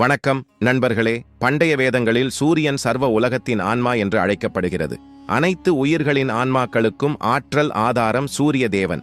வணக்கம் நண்பர்களே. பண்டைய வேதங்களில் சூரியன் சர்வ உலகத்தின் ஆன்மா என்று அழைக்கப்படுகிறது. அனைத்து உயிர்களின் ஆன்மாக்களுக்கும் ஆற்றல் ஆதாரம் சூரிய தேவன்.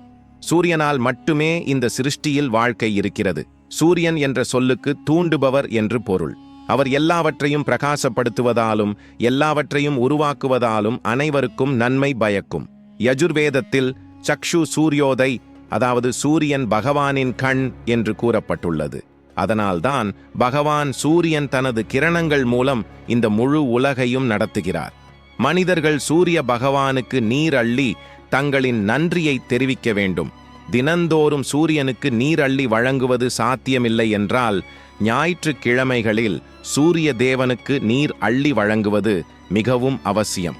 சூரியனால் மட்டுமே இந்த சிருஷ்டியில் வாழ்க்கை இருக்கிறது. சூரியன் என்ற சொல்லுக்கு தூண்டுபவர் என்று பொருள். அவர் எல்லாவற்றையும் பிரகாசப்படுத்துவதாலும் எல்லாவற்றையும் உருவாக்குவதாலும் அனைவருக்கும் நன்மை பயக்கும். யஜுர்வேதத்தில் சக்ஷு சூரியோதை அதாவது சூரியன் பகவானின் கண் என்று கூறப்பட்டுள்ளது. அதனால்தான் பகவான் சூரியன் தனது கிரணங்கள் மூலம் இந்த முழு உலகையும் நடத்துகிறார். மனிதர்கள் சூரிய பகவானுக்கு நீர் அள்ளி தங்களின் நன்றியை தெரிவிக்க வேண்டும். தினந்தோறும் சூரியனுக்கு நீர் அள்ளி வழங்குவது சாத்தியமில்லை என்றால் ஞாயிற்றுக்கிழமைகளில் சூரிய தேவனுக்கு நீர் அள்ளி வழங்குவது மிகவும் அவசியம்.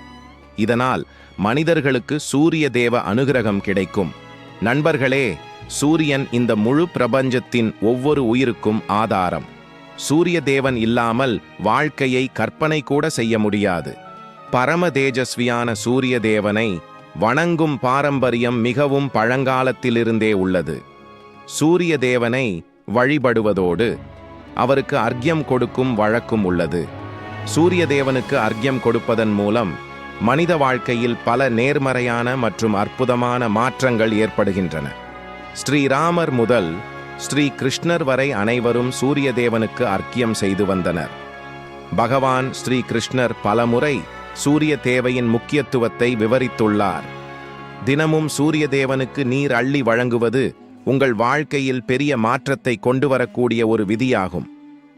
இதனால் மனிதர்களுக்கு சூரிய தேவ அனுகிரகம் கிடைக்கும். நண்பர்களே சூரியன் இந்த முழு பிரபஞ்சத்தின் ஒவ்வொரு உயிருக்கும் ஆதாரம். சூரிய தேவன் இல்லாமல் வாழ்க்கையை கற்பனை கூட செய்ய முடியாது. பரம தேஜஸ்வியான சூரிய தேவனை வணங்கும் பாரம்பரியம் மிகவும் பழங்காலத்திலிருந்தே உள்ளது. சூரிய தேவனை வழிபடுவதோடு அவருக்கு அர்க்கியம் கொடுக்கும் வழக்கும் உள்ளது. சூரிய தேவனுக்கு அர்க்கியம் கொடுப்பதன் மூலம் மனித வாழ்க்கையில் பல நேர்மறையான மற்றும் அற்புதமான மாற்றங்கள் ஏற்படுகின்றன. ஸ்ரீராமர் முதல் ஸ்ரீ கிருஷ்ணர் வரை அனைவரும் சூரிய தேவனுக்கு அர்க்கியம் செய்து வந்தனர். பகவான் ஸ்ரீ கிருஷ்ணர் பலமுறை சூரிய தேவையின் முக்கியத்துவத்தை விவரித்துள்ளார். தினமும் சூரிய தேவனுக்கு நீர் அள்ளி வழங்குவது உங்கள் வாழ்க்கையில் பெரிய மாற்றத்தை கொண்டு வரக்கூடிய ஒரு விதியாகும்.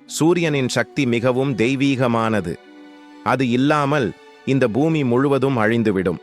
சூரியனின் சக்தி மிகவும் தெய்வீகமானது. அது இல்லாமல் இந்த பூமி முழுவதும் அழிந்துவிடும்.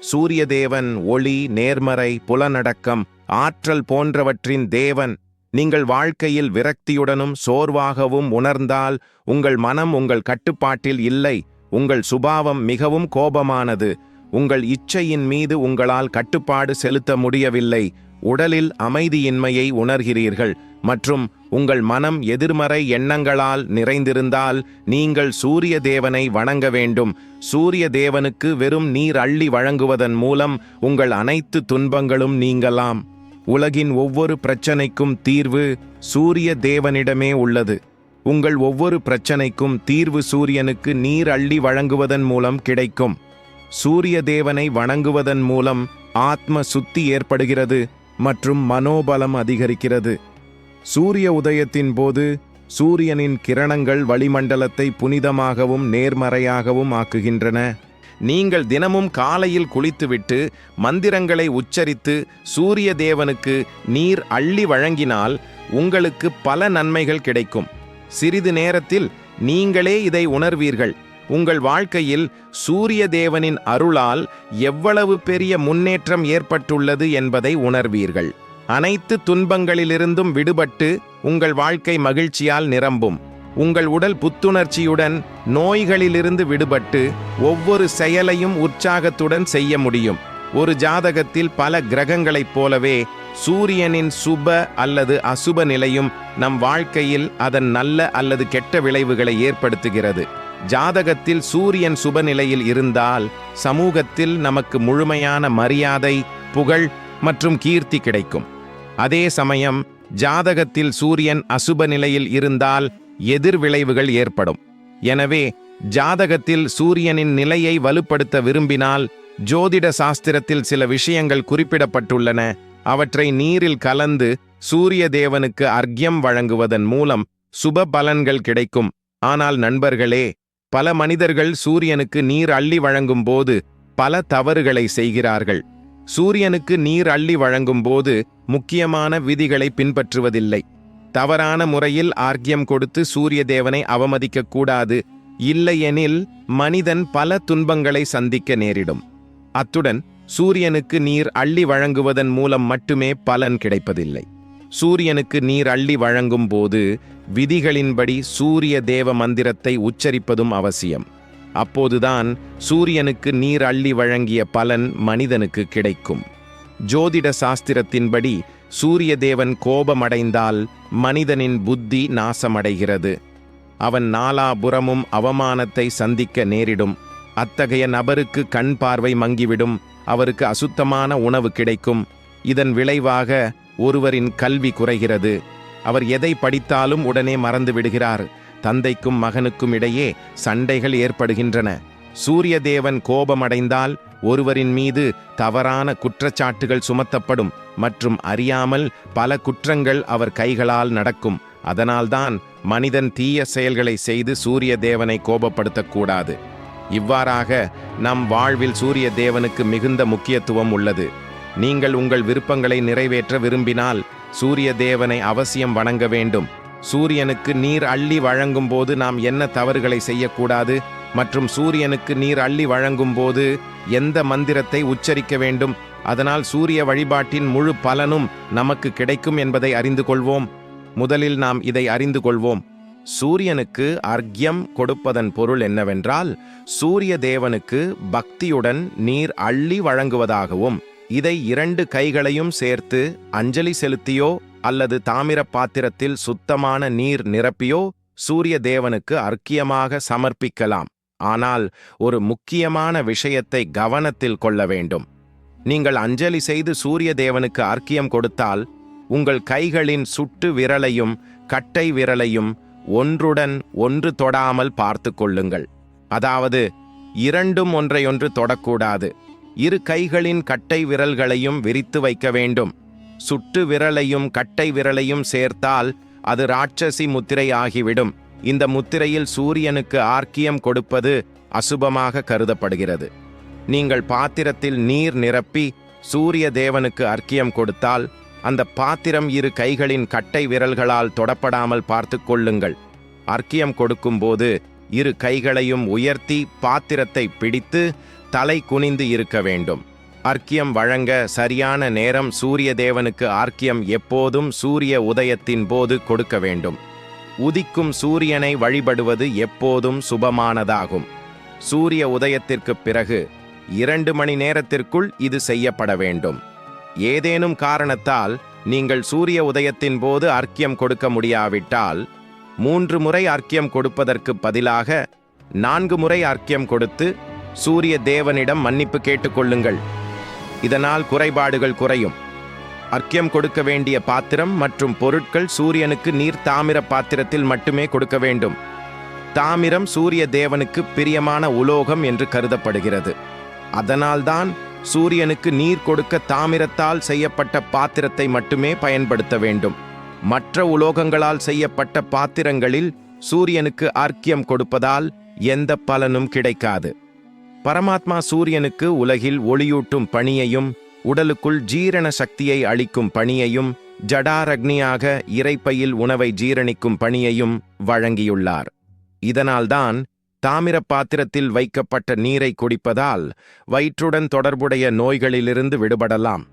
சூரிய தேவன் ஒளி நேர்மறை புலனடக்கம் ஆற்றல் போன்றவற்றின் தேவன் நீங்கள் வாழ்க்கையில் விரக்தியுடனும் சோர்வாகவும் உணர்ந்தால் உங்கள் மனம் உங்கள் கட்டுப்பாட்டில் இல்லை உங்கள் சுபாவம் மிகவும் கோபமானது உங்கள் இச்சையின் மீது உங்களால் கட்டுப்பாடு செலுத்த முடியவில்லை உடலில் அமைதியின்மையை உணர்கிறீர்கள் மற்றும் உங்கள் மனம் எதிர்மறை எண்ணங்களால் நிறைந்திருந்தால் நீங்கள் சூரிய தேவனை வணங்க வேண்டும். சூரிய தேவனுக்கு வெறும் நீர் அள்ளி வழங்குவதன் மூலம் உங்கள் அனைத்து துன்பங்களும் நீங்கலாம். உலகின் ஒவ்வொரு பிரச்சனைக்கும் தீர்வு சூரிய தேவனிடமே உள்ளது. உங்கள் ஒவ்வொரு பிரச்சனைக்கும் தீர்வு சூரியனுக்கு நீர் அள்ளி வழங்குவதன் மூலம் கிடைக்கும். சூரிய தேவனை வணங்குவதன் மூலம் ஆத்ம சுத்தி ஏற்படுகிறது மற்றும் மனோபலம் அதிகரிக்கிறது. சூரிய உதயத்தின் போது சூரியனின் கிரணங்கள் வளிமண்டலத்தை புனிதமாகவும் நேர்மறையாகவும் ஆக்குகின்றன. நீங்கள் தினமும் காலையில் குளித்துவிட்டு மந்திரங்களை உச்சரித்து சூரிய தேவனுக்கு நீர் அள்ளி வழங்கினால் உங்களுக்கு பல நன்மைகள் கிடைக்கும். சிறிது நேரத்தில் நீங்களே இதை உணர்வீர்கள். உங்கள் வாழ்க்கையில் சூரிய தேவனின் அருளால் எவ்வளவு பெரிய முன்னேற்றம் ஏற்பட்டுள்ளது என்பதை உணர்வீர்கள். அனைத்து துன்பங்களிலிருந்தும் விடுபட்டு உங்கள் வாழ்க்கை மகிழ்ச்சியால் நிரம்பும். உங்கள் உடல் புத்துணர்ச்சியுடன் நோய்களிலிருந்து விடுபட்டு ஒவ்வொரு செயலையும் உற்சாகத்துடன் செய்ய முடியும். ஒரு ஜாதகத்தில் பல கிரகங்களைப் போலவே சூரியனின் சுப அல்லது அசுப நிலையும் நம் வாழ்க்கையில் அதன் நல்ல அல்லது கெட்ட விளைவுகளை ஏற்படுத்துகிறது. ஜாதகத்தில் சூரியன் சுபநிலையில் இருந்தால் சமூகத்தில் நமக்கு முழுமையான மரியாதை புகழ் மற்றும் கீர்த்தி கிடைக்கும். அதே சமயம் ஜாதகத்தில் சூரியன் அசுப நிலையில் இருந்தால் எதிர்விளைவுகள் ஏற்படும். எனவே ஜாதகத்தில் சூரியனின் நிலையை வலுப்படுத்த விரும்பினால் ஜோதிட சாஸ்திரத்தில் சில விஷயங்கள் குறிப்பிடப்பட்டுள்ளன. அவற்றை நீரில் கலந்து சூரிய தேவனுக்கு அர்க்யம் வழங்குவதன் மூலம் சுப பலன்கள் கிடைக்கும். ஆனால் நண்பர்களே பல மனிதர்கள் சூரியனுக்கு நீர் அள்ளி வழங்கும் போது பல தவறுகளை செய்கிறார்கள். சூரியனுக்கு நீர் அள்ளி வழங்கும் போது முக்கியமான விதிகளை பின்பற்றுவதில்லை. தவறான முறையில் ஆர்க்கியம் கொடுத்து சூரிய தேவனை அவமதிக்கக்கூடாது இல்லையெனில் மனிதன் பல துன்பங்களை சந்திக்க நேரிடும். அத்துடன் சூரியனுக்கு நீர் அள்ளி வழங்குவதன் மூலம் மட்டுமே பலன் கிடைப்பதில்லை. சூரியனுக்கு நீர் அள்ளி வழங்கும் போது விதிகளின்படி சூரிய தேவ மந்திரத்தை உச்சரிப்பதும் அவசியம். அப்போதுதான் சூரியனுக்கு நீர் அள்ளி வழங்கிய பலன் மனிதனுக்கு கிடைக்கும். ஜோதிட சாஸ்திரத்தின்படி சூரிய தேவன் கோபமடைந்தால் மனிதனின் புத்தி நாசமடைகிறது. அவன் நாலாபுறமும் அவமானத்தை சந்திக்க நேரிடும். அத்தகைய நபருக்கு கண் பார்வை மங்கிவிடும். அவருக்கு அசுத்தமான உணவு கிடைக்கும். இதன் விளைவாக ஒருவரின் கல்வி குறைகிறது. அவர் எதை படித்தாலும் உடனே மறந்து விடுகிறார். தந்தைக்கும் மகனுக்கும் இடையே சண்டைகள் ஏற்படுகின்றன. சூரிய தேவன் கோபமடைந்தால் ஒருவரின் மீது தவறான குற்றச்சாட்டுகள் சுமத்தப்படும் மற்றும் அறியாமல் பல குற்றங்கள் அவர் கைகளால் நடக்கும். அதனால்தான் மனிதன் தீய செயல்களை செய்து சூரிய தேவனை கோபப்படுத்தக்கூடாது. இவ்வாறாக நம் வாழ்வில் சூரிய தேவனுக்கு மிகுந்த முக்கியத்துவம் உள்ளது. நீங்கள் உங்கள் விருப்பங்களை நிறைவேற்ற விரும்பினால் சூரிய தேவனை அவசியம் வணங்க வேண்டும். சூரியனுக்கு நீர் அள்ளி வழங்கும் போது நாம் என்ன தவறுகளை செய்யக்கூடாது? மற்றும் சூரியனுக்கு நீர் அள்ளி வழங்கும் போது எந்த மந்திரத்தை உச்சரிக்க வேண்டும்? அதனால் சூரிய வழிபாட்டின் முழு பலனும் நமக்கு கிடைக்கும் என்பதை அறிந்து கொள்வோம். முதலில் நாம் இதை அறிந்து கொள்வோம். சூரியனுக்கு அர்க்யம் கொடுப்பதன் பொருள் என்னவென்றால் சூரிய தேவனுக்கு பக்தியுடன் நீர் அள்ளி வழங்குவதாகவும் இதை இரண்டு கைகளையும் சேர்த்து அஞ்சலி செலுத்தியோ அல்லது தாமிர பாத்திரத்தில் சுத்தமான நீர் நிரப்பியோ சூரிய தேவனுக்கு அர்க்கியமாக சமர்ப்பிக்கலாம். ஆனால் ஒரு முக்கியமான விஷயத்தை கவனத்தில் கொள்ள வேண்டும். நீங்கள் அஞ்சலி செய்து சூரிய தேவனுக்கு அர்க்கியம் கொடுத்தால் உங்கள் கைகளின் சுட்டு விரலையும் கட்டை விரலையும் ஒன்றுடன் ஒன்று தொடாமல் பார்த்து கொள்ளுங்கள். அதாவது இரண்டும் ஒன்றையொன்று தொடக்கூடாது. இரு கைகளின் கட்டை விரல்களையும் விரித்து வைக்க வேண்டும். சுட்டு விரலையும் கட்டை விரலையும் சேர்த்தால் அது ராட்சசி முத்திரை ஆகிவிடும் இந்த முத்திரையில் சூரியனுக்கு ஆர்க்கியம் கொடுப்பது அசுபமாக கருதப்படுகிறது. நீங்கள் பாத்திரத்தில் நீர் நிரப்பி சூரிய தேவனுக்கு அர்க்கியம் கொடுத்தால் அந்த பாத்திரம் இரு கைகளின் கட்டை விரல்களால் தொடப்படாமல் பார்த்து கொள்ளுங்கள். அர்க்கியம் கொடுக்கும்போது இரு கைகளையும் உயர்த்தி பாத்திரத்தை பிடித்து தலை குனிந்து இருக்க வேண்டும். அர்க்கியம் வழங்க சரியான நேரம் சூரிய தேவனுக்கு ஆர்க்கியம் எப்போதும் சூரிய உதயத்தின் போது கொடுக்க வேண்டும். உதிக்கும் சூரியனை வழிபடுவது எப்போதும் சுபமானதாகும். சூரிய உதயத்திற்குப் பிறகு இரண்டு மணி நேரத்திற்குள் இது செய்யப்பட வேண்டும். ஏதேனும் காரணத்தால் நீங்கள் சூரிய உதயத்தின் போது அர்க்கியம் கொடுக்க முடியாவிட்டால் மூன்று முறை அர்க்கியம் கொடுப்பதற்கு பதிலாக நான்கு முறை அர்க்கியம் கொடுத்து சூரிய தேவனிடம் மன்னிப்பு கேட்டுக்கொள்ளுங்கள் இதனால் குறைபாடுகள் குறையும். அர்க்கியம் கொடுக்க வேண்டிய பாத்திரம் மற்றும் பொருட்கள் சூரியனுக்கு நீர் தாமிர பாத்திரத்தில் மட்டுமே கொடுக்க வேண்டும். தாமிரம் சூரிய தேவனுக்கு பிரியமான உலோகம் என்று கருதப்படுகிறது. அதனால்தான் சூரியனுக்கு நீர் கொடுக்க தாமிரத்தால் செய்யப்பட்ட பாத்திரத்தை மட்டுமே பயன்படுத்த வேண்டும். மற்ற உலோகங்களால் செய்யப்பட்ட பாத்திரங்களில் சூரியனுக்கு ஆர்க்கியம் கொடுப்பதால் எந்த பலனும் கிடைக்காது. பரமாத்மா சூரியனுக்கு உலகில் ஒளியூட்டும் பணியையும் உடலுக்குள் ஜீரண சக்தியை அளிக்கும் பணியையும் ஜடாரக்னியாக இறைப்பையில் உணவை ஜீரணிக்கும் பணியையும் வழங்கியுள்ளார். இதனால்தான் தாமிர பாத்திரத்தில் வைக்கப்பட்ட நீரை குடிப்பதால் வயிற்றுடன் தொடர்புடைய நோய்களிலிருந்து விடுபடலாம்.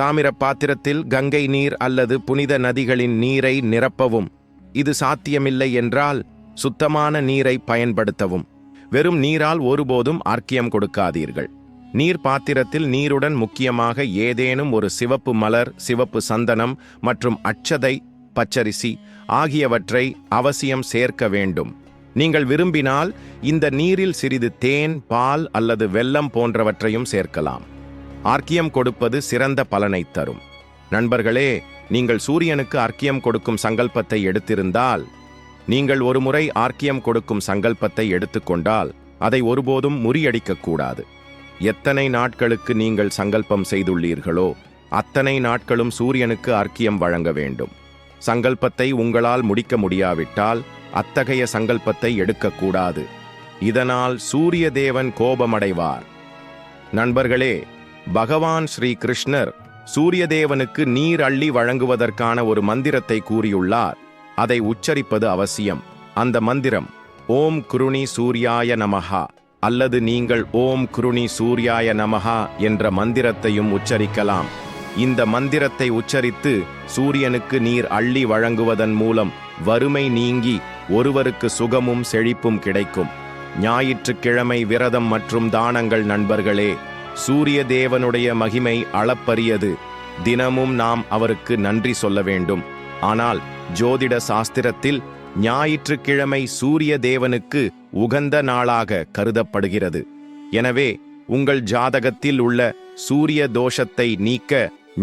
தாமிர பாத்திரத்தில் கங்கை நீர் அல்லது புனித நதிகளின் நீரை நிரப்பவும் இது சாத்தியமில்லை என்றால் சுத்தமான நீரை பயன்படுத்தவும். வெறும் நீரால் ஒருபோதும் ஆர்க்கியம் கொடுக்காதீர்கள். நீர் பாத்திரத்தில் நீருடன் முக்கியமாக ஏதேனும் ஒரு சிவப்பு மலர் சிவப்பு சந்தனம் மற்றும் அச்சதை பச்சரிசி ஆகியவற்றை அவசியம் சேர்க்க வேண்டும். நீங்கள் விரும்பினால் இந்த நீரில் சிறிது தேன் பால் அல்லது வெல்லம் போன்றவற்றையும் சேர்க்கலாம். ஆர்க்கியம் கொடுப்பது சிறந்த பலனை தரும். நண்பர்களே நீங்கள் சூரியனுக்கு அர்க்கியம் கொடுக்கும் சங்கல்பத்தை எடுத்திருந்தால் நீங்கள் ஒருமுறை ஆர்க்கியம் கொடுக்கும் சங்கல்பத்தை எடுத்துக்கொண்டால் அதை ஒருபோதும் முறியடிக்கக்கூடாது. எத்தனை நாட்களுக்கு நீங்கள் சங்கல்பம் செய்துள்ளீர்களோ அத்தனை நாட்களும் சூரியனுக்கு அர்க்கியம் வழங்க வேண்டும். சங்கல்பத்தை உங்களால் முடிக்க முடியாவிட்டால் அத்தகைய சங்கல்பத்தை எடுக்கக்கூடாது. இதனால் சூரிய தேவன் கோபமடைவார். நண்பர்களே பகவான் ஸ்ரீ கிருஷ்ணர் சூரிய தேவனுக்கு நீர் அள்ளி வழங்குவதற்கான ஒரு மந்திரத்தை கூறியுள்ளார். அதை உச்சரிப்பது அவசியம். அந்த மந்திரம் ஓம் குருணி சூர்யாய நமஹா அல்லது நீங்கள் ஓம் குருணி சூர்யாய நமஹா என்ற மந்திரத்தையும் உச்சரிக்கலாம். இந்த மந்திரத்தை உச்சரித்து சூரியனுக்கு நீர் அள்ளி வழங்குவதன் மூலம் வறுமை நீங்கி ஒருவருக்கு சுகமும் செழிப்பும் கிடைக்கும். ஞாயிற்றுக்கிழமை விரதம் மற்றும் தானங்கள் நண்பர்களே சூரிய தேவனுடைய மகிமை அளப்பரியது. தினமும் நாம் அவருக்கு நன்றி சொல்ல வேண்டும். ஆனால் ஜோதிட சாஸ்திரத்தில் ஞாயிற்றுக்கிழமை சூரிய தேவனுக்கு உகந்த நாளாக கருதப்படுகிறது. எனவே உங்கள் ஜாதகத்தில் உள்ள சூரிய தோஷத்தை நீக்க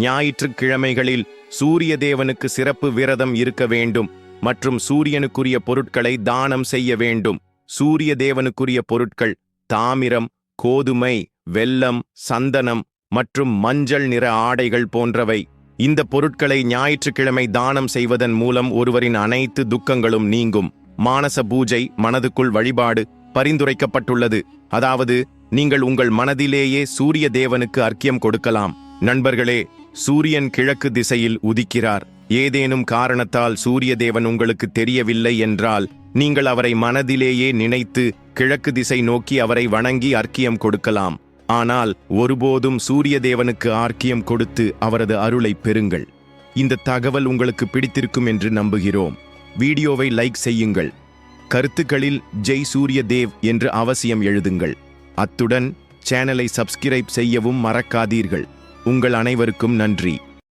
ஞாயிற்றுக்கிழமைகளில் சூரிய தேவனுக்கு சிறப்பு விரதம் இருக்க வேண்டும் மற்றும் சூரியனுக்குரிய பொருட்களை தானம் செய்ய வேண்டும். சூரிய தேவனுக்குரிய பொருட்கள் தாமிரம் கோதுமை வெல்லம் சந்தனம் மற்றும் மஞ்சள் நிற ஆடைகள் போன்றவை இந்த பொருட்களை ஞாயிற்றுக்கிழமை தானம் செய்வதன் மூலம் ஒருவரின் அனைத்து துக்கங்களும் நீங்கும். மானச பூஜை மனதுக்குள் வழிபாடு பரிந்துரைக்கப்பட்டுள்ளது. அதாவது நீங்கள் உங்கள் மனதிலேயே சூரிய தேவனுக்கு அர்க்கியம் கொடுக்கலாம். நண்பர்களே சூரியன் கிழக்கு திசையில் உதிக்கிறார். ஏதேனும் காரணத்தால் சூரிய தேவன் உங்களுக்கு தெரியவில்லை என்றால் நீங்கள் அவரை மனதிலேயே நினைத்து கிழக்கு திசை நோக்கி அவரை வணங்கி அர்க்கியம் கொடுக்கலாம். ஆனால் ஒருபோதும் சூரிய தேவனுக்கு ஆர்க்கியம் கொடுத்து அவரது அருளை பெறுங்கள். இந்த தகவல் உங்களுக்கு பிடித்திருக்கும் என்று நம்புகிறோம். வீடியோவை லைக் செய்யுங்கள். கருத்துக்களில் ஜெய் சூரிய தேவ் என்று அவசியம் எழுதுங்கள். அத்துடன் சேனலை சப்ஸ்கிரைப் செய்யவும் மறக்காதீர்கள். உங்கள் அனைவருக்கும் நன்றி.